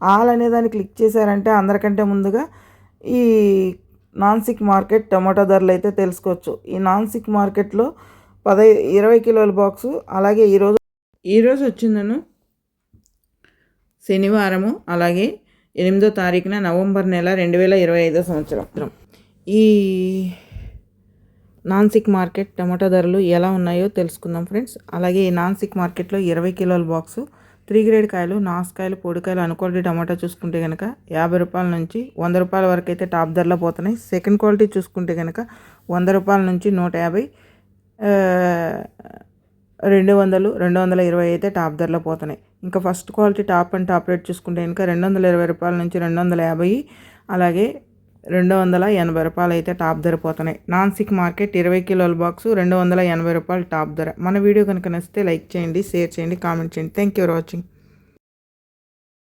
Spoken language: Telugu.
ఆల్ అనే దాన్ని క్లిక్ చేశారంటే అందరికంటే ముందుగా ఈ నాన్సిక్ మార్కెట్ టమాటో ధరలు అయితే తెలుసుకోవచ్చు. ఈ నాన్సిక్ మార్కెట్లో పదై ఇరవై కిలోల బాక్సు అలాగే ఈరోజు ఈరోజు వచ్చిందను శనివారము అలాగే ఎనిమిదో తారీఖున నవంబర్ నెల రెండు వేల ఇరవై ఐదో సంవత్సరం. ఈ నాన్సిక్ మార్కెట్ టమాటో ధరలు ఎలా ఉన్నాయో తెలుసుకుందాం ఫ్రెండ్స్. అలాగే ఈ నాన్సిక్ మార్కెట్లో ఇరవై కిలోల బాక్సు త్రీ గ్రేడ్ కాయలు నాసుకాయలు పొడికాయలు అనుకోటి టమాటా చూసుకుంటే కనుక యాభై రూపాయల నుంచి వంద రూపాయల వరకు అయితే టాప్ ధరలో పోతున్నాయి. సెకండ్ క్వాలిటీ చూసుకుంటే కనుక వంద రూపాయల నుంచి నూట యాభై రెండు వందలు రెండు వందల ఇరవై అయితే టాప్ ధరలో పోతున్నాయి. ఇంకా first quality top and top rate చూసుకుంటే కనుక రెండు వందల ఇరవై రూపాయల నుంచి రెండు వందల యాభై అలాగే రెండు వందల ఎనభై రూపాయలు అయితే టాప్ ధర పోతున్నాయి. నాన్సిక్ మార్కెట్ ఇరవై కిలోల బాక్స్ రెండు వందల ఎనభై రూపాయలు టాప్ ధర. మన వీడియో కనుక నచ్చితే లైక్ చేయండి షేర్ చేయండి కామెంట్ చేయండి. Thank you for watching